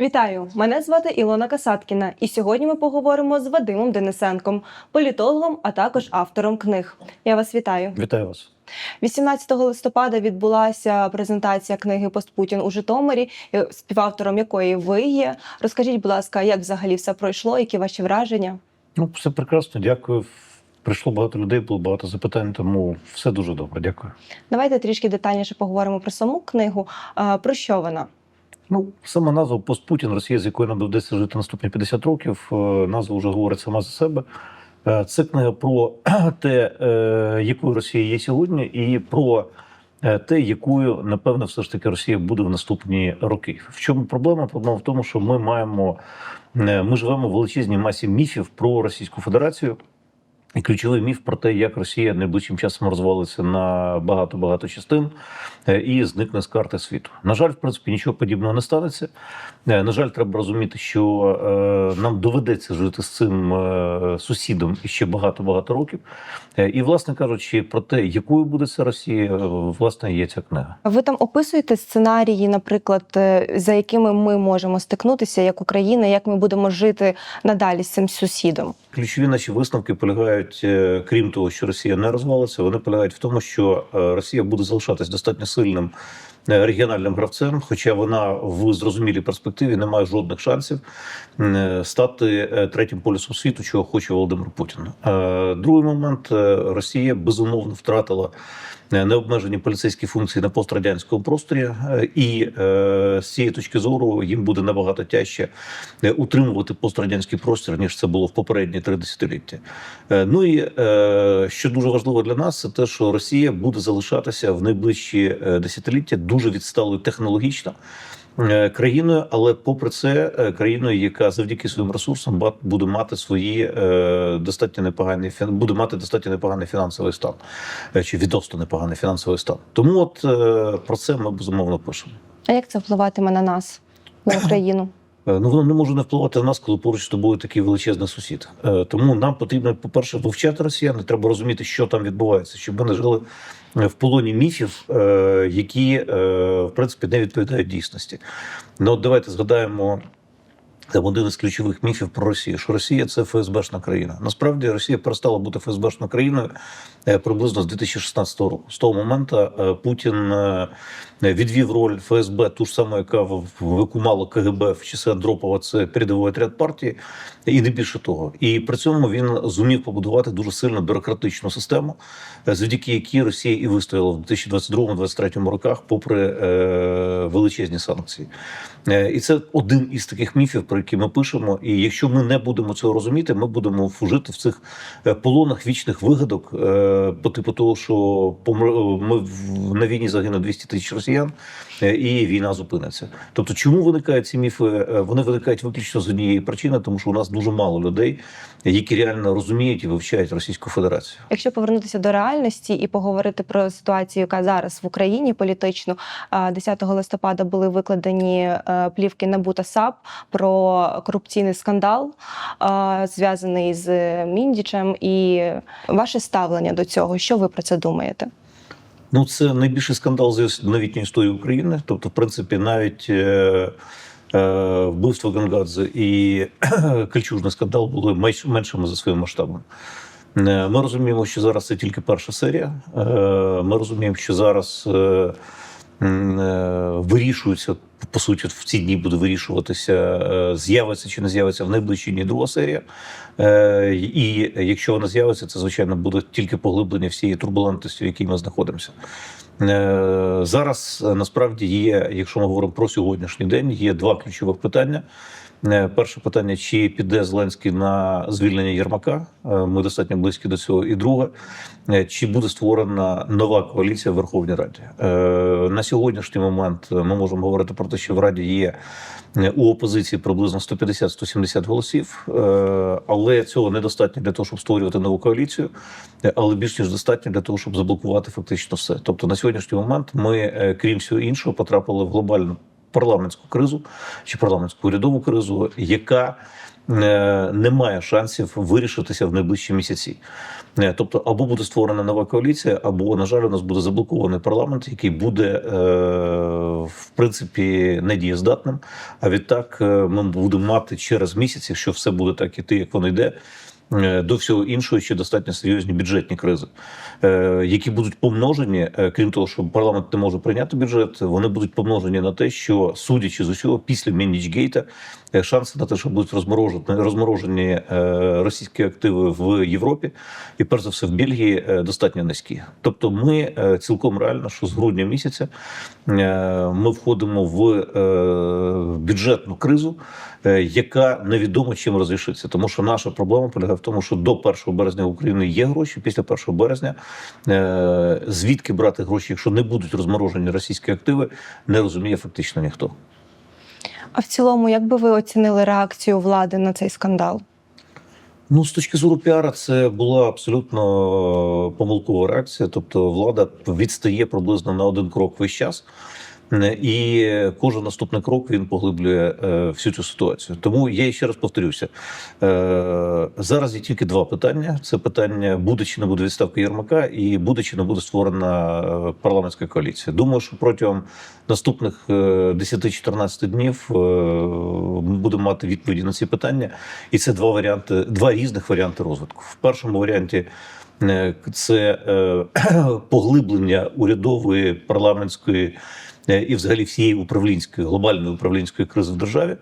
Вітаю! Мене звати Ілона Касаткіна, і сьогодні ми поговоримо з Вадимом Денисенком, політологом, а також автором книг. Я вас вітаю. Вітаю вас. 18 листопада відбулася презентація книги Постпутін у Житомирі, е, співавтором якої ви є. Розкажіть, будь ласка, як взагалі все пройшло, які ваші враження? Ну, все прекрасно, дякую. Прийшло багато людей, було багато запитань, тому все дуже добре. Дякую. Давайте трішки детальніше поговоримо про саму книгу. Про що вона? Ну, сама назва Постпутін, Росія, з якою нам доведеться жити наступні 50 років. е, Назва вже говорить сама за себе. Е, Це книга про те, е, якою Росія є сьогодні, і про те, якою, напевно, все ж таки Росія буде в наступні роки. В чому проблема? Проблема в тому, що ми маємо ми живемо в величезній масі міфів про Російську Федерацію. І ключовий міф про те, як Росія найближчим часом розвалиться на багато багато частин е, і зникне з карти світу. На жаль, в принципі, нічого подібного не станеться. Е, На жаль, треба розуміти, що е, нам доведеться жити з цим сусідом іще багато багато років. І, власне кажучи, про те, якою буде ця Росія, власне, є ця книга. Ви там описуєте сценарії, наприклад, за якими ми можемо стикнутися як Україна, як ми будемо жити надалі з цим сусідом? Ключові наші висновки полягають, е, крім того, що Росія не розвалиться, вони полягають в тому, що е, Росія буде залишатись достатньо сильним регіональним гравцем, хоча вона в зрозумілій перспективі не має жодних шансів е, стати е, третім полюсом світу, чого хоче Володимир Путін. Е, Другий момент е, Росія безумовно втратила. е, Необмежені поліцейські функції на пострадянському просторі, е, і е, з цієї точки зору їм буде набагато тяжче е, утримувати пострадянський простір, ніж це було в попередні три десятиліття. Е, Ну і е, що дуже важливо для нас, це те, що Росія буде залишатися в найближчі е, десятиліття дуже відсталою технологічно. е, Країною, але попри це, е, країною, яка завдяки своїм ресурсам буде мати свої е, достатньо непогані буде мати достатньо непоганий фінансовий стан, чи відносно непоганий фінансовий стан. Тому, от про це ми безумовно пишемо. А як це впливатиме на нас, на Україну? Е, Ну, воно не може не впливати на нас, коли поруч з тобою такий величезний сусід. Е, Тому нам потрібно, по-перше, вивчати росіян. Треба розуміти, що там відбувається, щоб ми не жили е, в полоні міфів, які в принципі не відповідають дійсності. Ну, от давайте згадаємо. Там один із ключових міфів про Росію, що Росія це ФСБшна країна. Насправді Росія перестала бути ФСБшною країною е, приблизно з 2016 року. З того моменту е, Путін е, відвів роль ФСБ, ту ж саму, яка викумала КГБ в часи Андропова, це передовий отряд партії, і не більше того. І при цьому він зумів побудувати дуже сильну бюрократичну систему, завдяки якій Росія і вистояла в 2022-2023 роках, попри величезні санкції. І це один із таких міфів, про які ми пишемо. І якщо ми не будемо цього розуміти, ми будемо жити в цих е, полонах вічних вигадок, е, по типу того, що помр- ми на війні загине 200 тисяч росіян, е, і війна зупиниться. Тобто, чому виникають ці міфи? Е, Вони виникають виключно з однієї причини, тому що у нас дуже мало людей, які реально розуміють і вивчають Російську Федерацію. Якщо повернутися до реальності і поговорити про ситуацію, яка зараз в Україні політичну, а, 10 листопада були викладені е, плівки НАБУ та САП про корупційний скандал, зв'язаний з Міндічем, і ваше ставлення до цього. Що ви про це думаєте? Ну, це найбільший скандал з новітньої історії України. Тобто, в принципі, навіть е, е, вбивство Гангадзе і кольчужний скандал були менш, меншими за своїм масштабом. Е, Ми розуміємо, що зараз це тільки перша серія. Е, Ми розуміємо, що зараз е, м, вирішується, по суті, в ці дні буде вирішуватися, е, з'явиться чи не з'явиться в найближчі дні друга серія. Е, І якщо вона з'явиться, це звичайно буде тільки поглиблення всієї турбулентності, в якій ми знаходимося. Зараз насправді є, якщо ми говоримо про сьогоднішній день, є два ключових питання. Е, Перше питання: чи піде Зеленський на звільнення Єрмака? Е, Ми достатньо близькі до цього. І друге, е, чи буде створена нова коаліція в Верховній Раді? На сьогоднішній момент ми можемо говорити про те, що в Раді є у опозиції приблизно 150-170 голосів, але цього недостатньо для того, щоб створювати нову коаліцію, але більш ніж достатньо для того, щоб заблокувати фактично все. Тобто на сьогоднішній момент ми, крім всього іншого, потрапили в глобальну парламентську кризу чи парламентську урядову кризу, яка е, не має шансів вирішитися в найближчі місяці. Е, Тобто, або буде створена нова коаліція, або, на жаль, у нас буде заблокований парламент, який буде е, в принципі недієздатним. А відтак ми будемо мати через місяць, якщо все буде так іти, як воно йде. Е, До всього іншого ще достатньо серйозні бюджетні кризи, е, які будуть помножені, е, крім того, що парламент не може прийняти бюджет, вони будуть помножені на те, що судячи з усього, після Мінічгейта шанси на те, що будуть розморожені, розморожені е, російські активи в Європі і перш за все в Бельгії е, достатньо низькі. Тобто, ми е, цілком реально, що з грудня місяця е, ми входимо в е, бюджетну кризу, е, яка невідомо чим розрішиться. Тому що наша проблема полягає в тому, що до 1 березня в Україні є гроші. Після 1 березня е, звідки брати гроші, якщо не будуть розморожені російські активи, не розуміє фактично ніхто. А в цілому, як би ви оцінили реакцію влади на цей скандал? Ну, з точки зору піара, це була абсолютно помилкова реакція. Тобто, влада відстає приблизно на один крок весь час. І кожен наступний крок він поглиблює е, всю цю ситуацію. Тому я ще раз повторюся: е, зараз є тільки два питання: це питання, буде чи не буде відставка Єрмака, і буде чи не буде створена е, парламентська коаліція. Думаю, що протягом наступних е, 10-14 днів ми будемо мати відповіді на ці питання. І це два варіанти, два різних варіанти розвитку. В першому варіанті. Це е, поглиблення урядової парламентської і, взагалі, всієї управлінської глобальної управлінської кризи в державі.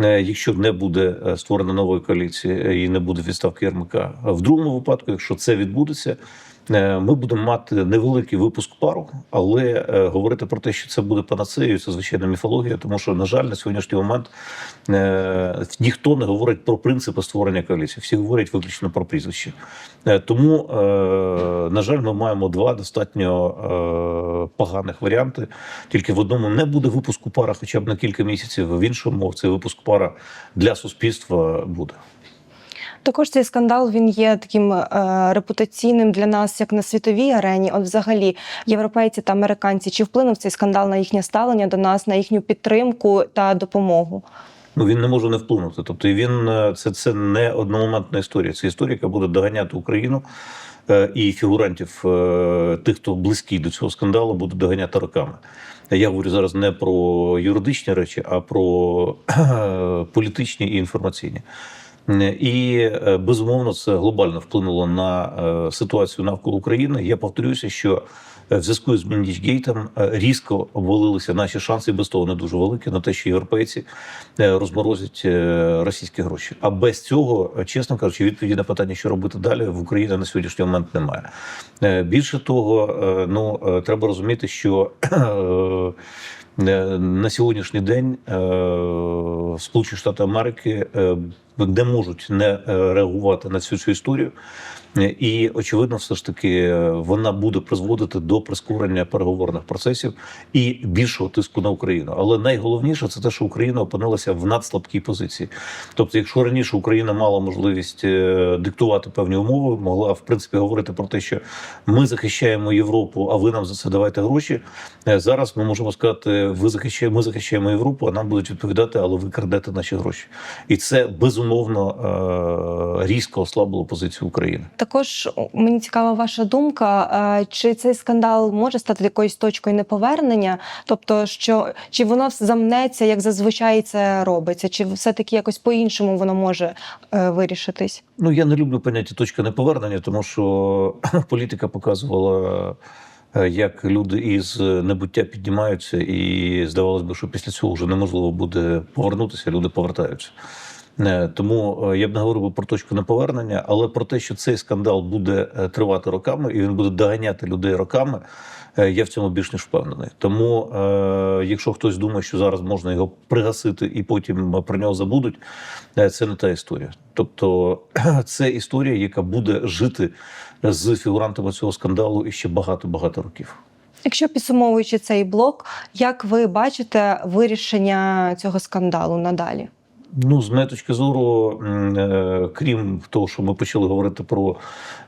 Е, Якщо не буде е, створена нової коаліції е, і не буде відставки Єрмака, в другому випадку, якщо це відбудеться, е, ми будемо мати невеликий випуск пару, але е, говорити про те, що це буде панацеєю, це звичайна міфологія, тому що, на жаль, на сьогоднішній момент е, ніхто не говорить про принципи створення коаліції. Всі говорять виключно про прізвище. Е, Тому, е, на жаль, ми маємо два достатньо е, поганих варіанти. Тільки в одному не буде випуску пара, хоча б на кілька місяців. В іншому цей випуск пара для суспільства буде. Також цей скандал він є таким е, репутаційним для нас, як на світовій арені. От, взагалі, європейці та американці, чи вплинув цей скандал на їхнє ставлення до нас, на їхню підтримку та допомогу? Ну він не може не вплинути. Тобто він е, це, це не одномоментна історія. Це історія, яка буде доганяти Україну. е, І фігурантів тих, хто близький до цього скандалу, буде доганяти роками. Я говорю зараз не про юридичні речі, а про політичні і інформаційні. І е, безумовно це глобально вплинуло на е, ситуацію навколо України. Я повторюся, що е, в зв'язку з Міндічгейтом різко обвалилися наші шанси, без того не дуже великі на те, що європейці розморозять російські гроші. А без цього, чесно кажучи, відповіді на питання, що робити далі, в Україні на сьогоднішній момент немає. Більше того, ну треба розуміти, що на сьогоднішній день Сполучені Штати Америки не можуть не е, реагувати на цю цю історію. І очевидно, все ж таки е, вона буде призводити до прискорення переговорних процесів і більшого тиску на Україну. Але найголовніше це те, що Україна опинилася в надслабкій позиції. Тобто, якщо раніше Україна мала можливість е, диктувати певні умови, могла в принципі говорити про те, що ми захищаємо Європу, а ви нам за це давайте гроші. Зараз ми можемо сказати, ви захищаємо, ми захищаємо Європу, а нам будуть відповідати, але ви крадете наші гроші, і це безумовно е, різко ослабило позицію України. Також мені цікава ваша думка, е, чи цей скандал може стати якоюсь точкою неповернення? Тобто, що чи воно замнеться, як зазвичай це робиться, чи все-таки якось по-іншому воно може е, вирішитись? Ну я не люблю поняття точка неповернення, тому що політика показувала. Як люди із небуття піднімаються, і здавалось би, що після цього вже неможливо буде повернутися, люди повертаються. Е, Тому е, я б не говорив про точку неповернення, але про те, що цей скандал буде е, тривати роками і він буде доганяти людей роками. Я в цьому більш ніж впевнений. Тому, якщо хтось думає, що зараз можна його пригасити і потім про нього забудуть, це не та історія. Тобто, це історія, яка буде жити з фігурантами цього скандалу іще багато багато років. Якщо підсумовуючи цей блок, як ви бачите вирішення цього скандалу надалі? Ну, з моєї точки зору, е, крім того, що ми почали говорити про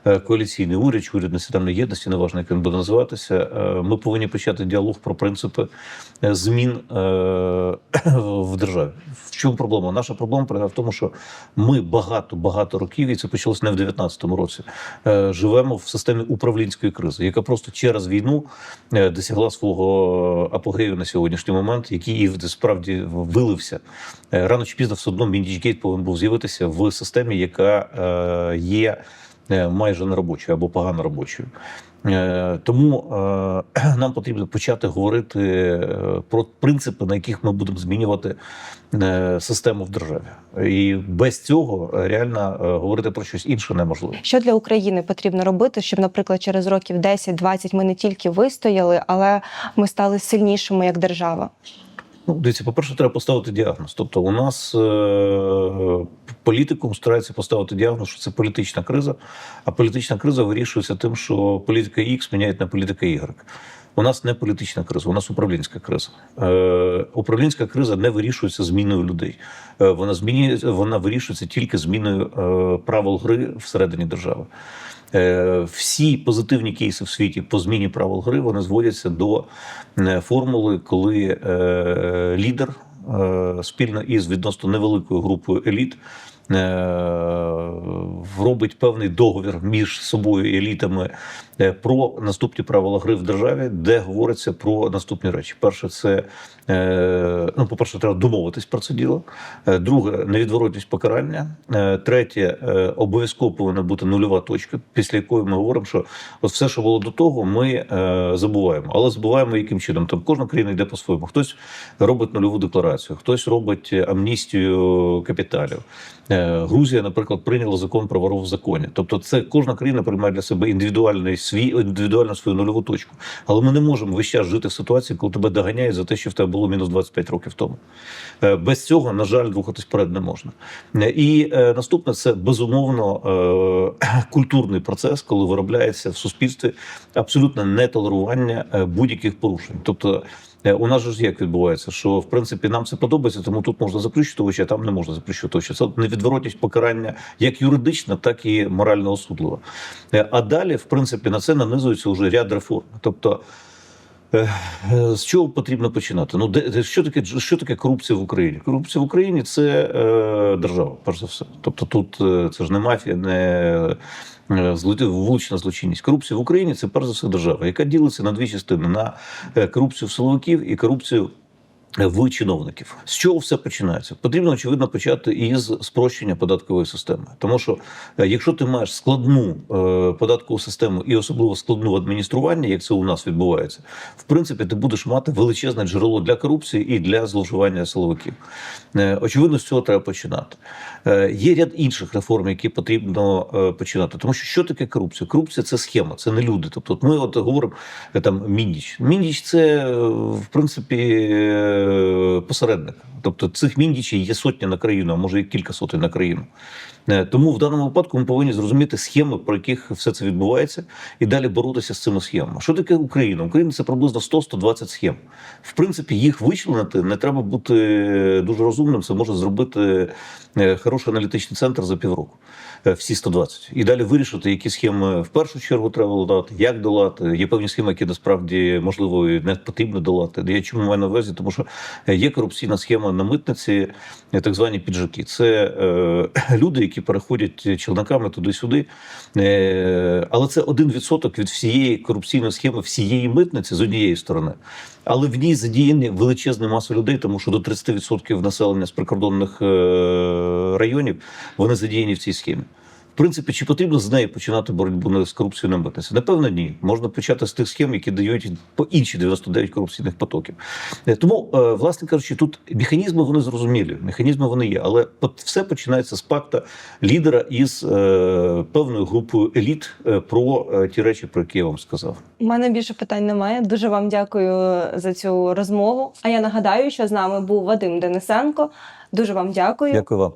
е, коаліційний уряд, чи уряд національної єдності, неважно, як він буде називатися, е, ми повинні почати діалог про принципи змін в державі. В чому проблема? Наша проблема полягає в тому, що ми багато багато років, і це почалося не в 19-му році. Живемо в системі управлінської кризи, яка просто через війну досягла свого апогею на сьогоднішній момент, який і справді вилився рано чи пізно все одно Міндічгейт повинен був з'явитися в системі, яка е, є е, майже неробочою або погано робочою. Е, Тому нам потрібно почати говорити про принципи, на яких ми будемо змінювати систему в державі. І без цього реально говорити про щось інше неможливо. Що для України потрібно робити, щоб, наприклад, через років 10-20 ми не тільки вистояли, але ми стали сильнішими як держава? Ну, дивіться, по-перше, треба поставити діагноз. Тобто, у нас е- політикум старається поставити діагноз, що це політична криза, а політична криза вирішується тим, що політика X міняють на політика Y. У нас не політична криза, у нас управлінська криза. Е, управлінська криза не вирішується зміною людей. Е, вона змінює, вона вирішується тільки зміною е, правил гри всередині держави. Е, всі позитивні кейси в світі по зміні правил гри вони зводяться до е, формули, коли е, лідер спільно із відносно невеликою групою еліт робить певний договір між собою і елітами е, про наступні правила гри в державі, де говориться про наступні речі. Перше, це е, ну, по-перше, треба домовитись про це діло. Е, Друге, невідворотність покарання. Е, Третє, е, обов'язково повинна бути нульова точка, після якої ми говоримо, що от все, що було до того, ми е, забуваємо. Але забуваємо яким чином. Там кожна країна йде по-своєму. Хтось робить нульову декларацію, хтось робить амністію капіталів. Е, Грузія, наприклад, прийняла закон про воров в законі. Тобто, це кожна країна приймає для себе індивідуальний свій індивідуальну свою нульову точку. Але ми не можемо весь час жити в ситуації, коли тебе доганяють за те, що в тебе було мінус 25 років тому. Е, Без цього, на жаль, рухатись вперед не можна. Е, І наступне це безумовно культурний процес, коли виробляється в суспільстві абсолютне нетолерування будь-яких порушень. Тобто. Е, У нас ж як відбувається, що в принципі нам це подобається, тому тут можна очі, а там не можна заплющити очі. Це невідворотність покарання як юридична, так і морально осудлива. Е, А далі, в принципі, на це нанизується вже ряд реформ. Тобто, з чого потрібно починати? Ну, де, що таке що таке корупція в Україні? Корупція в Україні це е, держава, перш за все. Тобто, тут е, це ж не мафія, не е, вулична злочинність. Корупція в Україні це перш за все держава, яка ділиться на дві частини: на е, корупцію силовиків і корупцію. В чиновників з чого все починається? Потрібно очевидно почати із спрощення податкової системи, тому що е, якщо ти маєш складну е, податкову систему і особливо складну в адмініструванні, як це у нас відбувається, в принципі, ти будеш мати величезне джерело для корупції і для зловживання силовиків. Е, очевидно, з цього треба починати. Є ряд інших реформ, які потрібно починати. Тому що що таке корупція? Корупція це схема, це не люди. Тобто, ми от говоримо там міндіч. Міндіч це в принципі посередник. Тобто цих міндічів є сотня на країну, а може і кілька сотень на країну. Е, Тому в даному випадку ми повинні зрозуміти схеми, про яких все це відбувається, і далі боротися з цими схемами. Що таке Україна? Україна це приблизно 100-120 схем. В принципі, їх вичленити не треба бути дуже розумним. Це може зробити е, хороший аналітичний центр за півроку. Е, Всі 120. І далі вирішити, які схеми в першу чергу треба долати, як долати. Є певні схеми, які насправді можливо і не потрібно долати. Я чому маю на увазі, тому що е, є корупційна схема на митниці, е, так звані піджаки. Це е, люди, які переходять челноками туди-сюди. Е, але це один відсоток від всієї корупційної схеми всієї митниці з однієї сторони. Але в ній задіяні величезна маса людей, тому що до 30% населення з прикордонних е, районів вони задіяні в цій схемі. Принципі, чи потрібно з неї починати боротьбу на- з корупцією на митниці? Напевно, ні. Можна почати з тих схем, які дають по інші 99 корупційних потоків. Е, Тому, е, власне кажучи, тут механізми вони зрозумілі, механізми вони є, але все починається з пакта лідера із е, певною групою еліт про ті речі, про які я вам сказав. У мене більше питань немає. Дуже вам дякую за цю розмову. А я нагадаю, що з нами був Вадим Денисенко. Дуже вам дякую. Дякую вам.